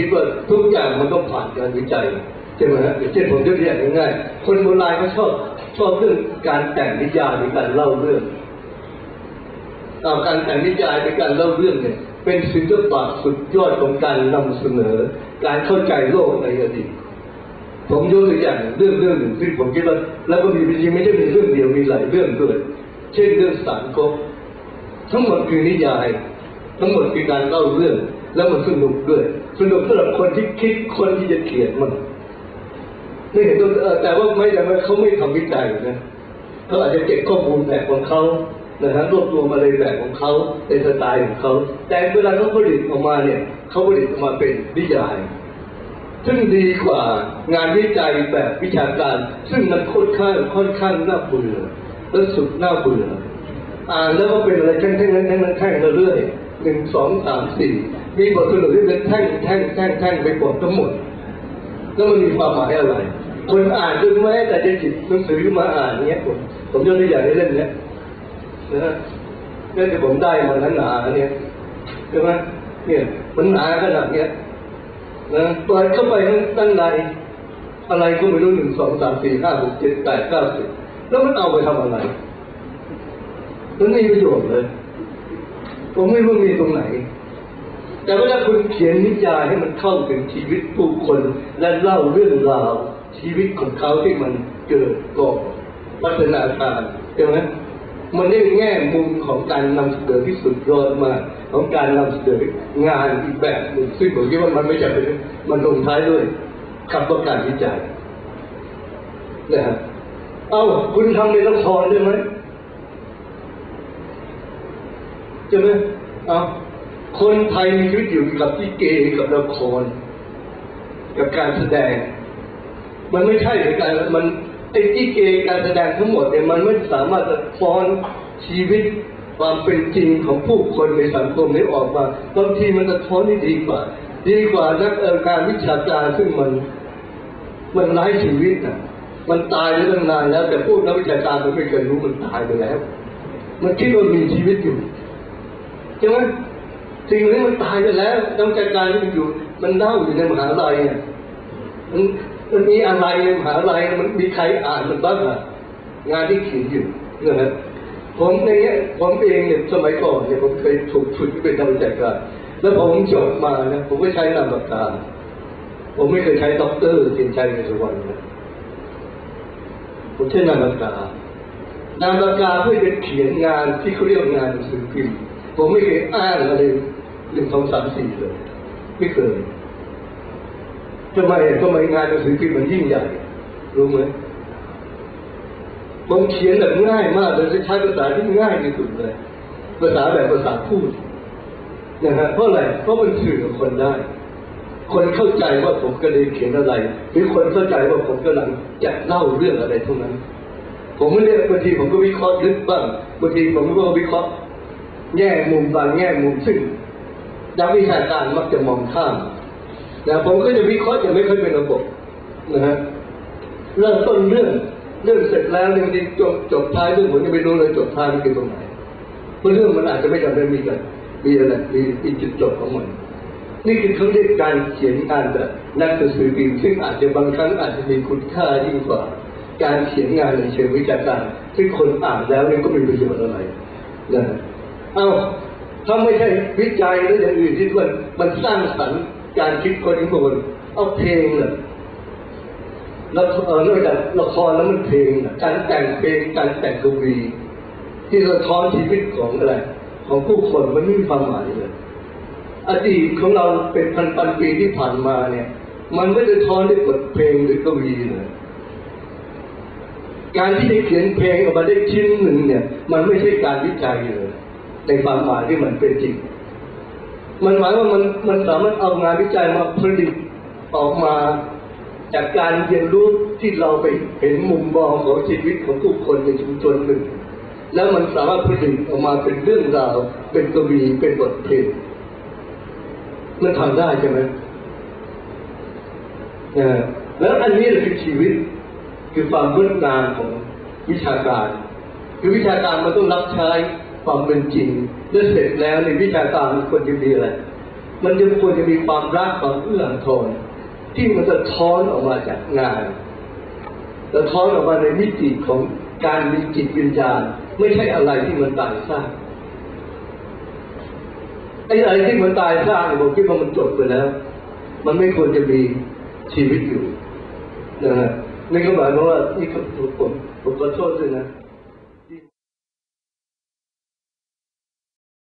คิดว่าทุกอย่างมันต้องผ่านการวิจัยใช่ไหมฮะอย่างเช่นผมยกตัวอย่างง่ายๆคนโบราณเขาชอบชอบเรื่องการแต่งนิยายในการเล่าเรื่องเอาการแต่งนิยายในการเล่าเรื่องเนี่ย เป็นศิลปะสุดยอดของการนำเสนอ การเข้าใจโลกในอดีตผมยกตัวอย่างเรื่องเรื่องหนึ่งซึ่งผมคิดว่าแล้วก็มีจริงไม่ใช่มีเรื่องเดียวมีหลายเรื่องด้วยเช่นเรื่องสารกบทั้งหมดคือนิยาย ทั้งหมดคือการเล่าเรื่อง แล้วมันสนุกด้วย สนุกสำหรับคนที่คิดคนที่จะเขียนมันไม่เห็นตัวแต่ว่าไม่แต่ว่าเขาไม่ทำวิจัยนะเขาอาจจะเก็บข้อมูลแบบของเขานะฮะรวบรวมอะไรแบบของเขาในสไตล์ของเขา แต่เวลาเขาผลิตออกมาเนี่ยเขาผลิตออกมาเป็นนิยายซึ่งดีกว่างานวิจัยแบบวิชาการ ซึ่งมันค่อนข้างค่อนข้างน่าเบื่อและสุดน่าเบื่ออ่านแล้วก็เป็นอะไรแท่งแท่งแท่งแท่งแท่งเรื่อยๆหนึ่งสองสามสี่ มีบทสรุปที่เป็นแท่งแท่งแท่งแท่งไปหมดทั้งหมดแล้วมันมีความหมายอะไร คนอ่านจนแม้แต่จะหยิบหนังสือมาอ่านเนี้ยผมผมยกตัวอย่างในเล่มเนี้ยนะฮะเล่มที่ผมได้มานั้นหนาเนี่ยใช่ไหมเนี่ยมันหนาขนาดเนี้ยนะเปิดเข้าไปตั้งในอะไรก็ไม่รู้หนึ่งสองสามสี่ห้าหกเจ็ดแปดเก้าสิบแล้วมันเอาไปทำอะไรมันไม่มีประโยชน์เลย ผมไม่รู้มีตรงไหน แต่เวลาคุณเขียนนิยายให้มันเข้าถึงชีวิตผู้คน และเล่าเรื่องราวชีวิตของเขาที่มันเกิดก่อพัฒนาการใช่ไหมมันได้แง่มุมของการนำเสนอที่สุดยอดมากของการนำเสนองานอีกแบบหนึ่งซึ่งผมคิดว่ามันไม่จำเป็นมันลงท้ายด้วยคำว่าการวิจัยนะฮะเอ้าคุณทำในละครได้ไหมใช่ไหมเอา คนไทยมีชีวิตอยู่กับที่เกกับละคร กับการแสดง มันไม่ใช่ในการมันไอ้ที่เกการแสดงทั้งหมดเนี่ยมันไม่สามารถจะฟ้อนชีวิตความเป็นจริงของผู้คนในสังคมนี้ออกมาบางทีมันจะท้อนได้ดีกว่า ดีกว่านักเอ่อการวิชาการซึ่งมันมันไร้ชีวิตอะมันตายไปตั้งนานแล้ว แต่พวกนักวิชาการมันไม่เคยรู้มันตายไปแล้ว มันคิดว่ามีชีวิตอยู่ใช่ไหม สิ่งนี้มันตายไปแล้วนักวิชาการที่มันอยู่ มันเน่าอยู่ในมหาลัยเนี่ยมันมันมีอะไรในมหาลัยมันมีใครอ่านมันบ้างอะงานที่เขียนอยู่นะฮะผมในเนี้ยผมเองเนี่ยสมัยก่อนเนี่ยผมเคยถูกฝึกเป็นนักวิชาการแล้วผมจบมานะผมก็ใช้นามปากกาผมไม่เคยใช้ด็อกเตอร์เทียนชัยในสุวรรณนะผมใช้นามปากกานามปากกาเพื่อจะเขียนงานที่เขาเรียกงานหนังสือพิมพ์ผมไม่เคยอ้างอะไร หนึ่งสองสามสี่เลย ไม่เคยทำไมทำไมงานหนังสือพิมพ์มันยิ่งใหญ่ รู้ไหมผมเขียนแบบง่ายมากเลยใช้ภาษาที่ง่ายที่สุดเลย ภาษาแบบภาษาพูดนะฮะเพราะอะไรเพราะมันสื่อกับคนได้ คนเข้าใจว่าผมกำลังเขียนอะไร หรือคนเข้าใจว่าผมกำลังจะเล่าเรื่องอะไรเท่านั้น ผมไม่ได้บางทีผมก็วิเคราะห์ลึกบ้างบางทีผมก็วิเคราะห์แง่มุมบางแง่มุมซึ่ง นักวิชาการมักจะมองข้ามนะผมก็จะวิเคราะห์อย่างไม่ค่อยเป็นระบบนะฮะเริ่มต้นเรื่องเรื่องเสร็จแล้วเนี่ยมันจบจบท้ายเรื่องผมจะไม่รู้เลยจบท้ายมันคือตรงไหนเพราะเรื่องมันอาจจะไม่จำเป็นมีกันมีอะไรมีมีจุดจบของมันนี่คือเขาเรียกการเขียนงานแบบนักสือพิมพ์ซึ่งอาจจะบางครั้งอาจจะมีคุณค่ายิ่งกว่า การเขียนงานในเชิงวิชาการ ซึ่งคนอ่านแล้วเนี่ยก็มีประโยชน์อะไรนะเอ้า ถ้าไม่ใช่วิจัยหรืออย่างอื่นที่มันมันสร้างสรรค์การคิดคนของคนเอาเพลงเลยแล้วเออนอกจากละครแล้วมันเพลงการแต่งเพลงการแต่งกวีที่สะท้อนชีวิตของอะไร ของผู้คนมันไม่มีความหมายเลยอดีตของเราเป็นพันพันๆปีที่ผ่านมาเนี่ย มันไม่ได้ท้อนด้วยบทเพลงหรือกวีเลยการที่ได้เขียนเพลงออกมาได้ชิ้นหนึ่งเนี่ย มันไม่ใช่การวิจัยเลย ในความหมายที่มันเป็นจริง มันหมายว่ามันมันสามารถเอางานวิจัยมาผลิตออกมา จากการเรียนรู้ที่เราไปเห็นมุมมองของชีวิตของผู้คนในชุมชนหนึ่ง แล้วมันสามารถผลิตออกมาเป็นเรื่องราว เป็นกวีเป็นบทเพลงมันทำได้ใช่ไหมแล้วอันนี้แหละคือชีวิตคือความงดงามของวิชาการ คือวิชาการมันต้องรับใช้ ความเป็นจริงและเสร็จแล้วในวิชาการมันควรจะมีอะไร มันจะควรจะมีความรักความเอื้ออาทรที่มันจะท้อนออกมาจากงานจะท้อนออกมาในมิติของการมีจิตวิญญาณ ไม่ใช่อะไรที่มันตายสร้างไอ้อะไรที่มันตายสร้างผมคิดว่ามันจบไปแล้ว มันไม่ควรจะมีชีวิตอยู่นะฮะนี่ก็หมายความว่านี่ผมผมผมขอโทษด้วยนะ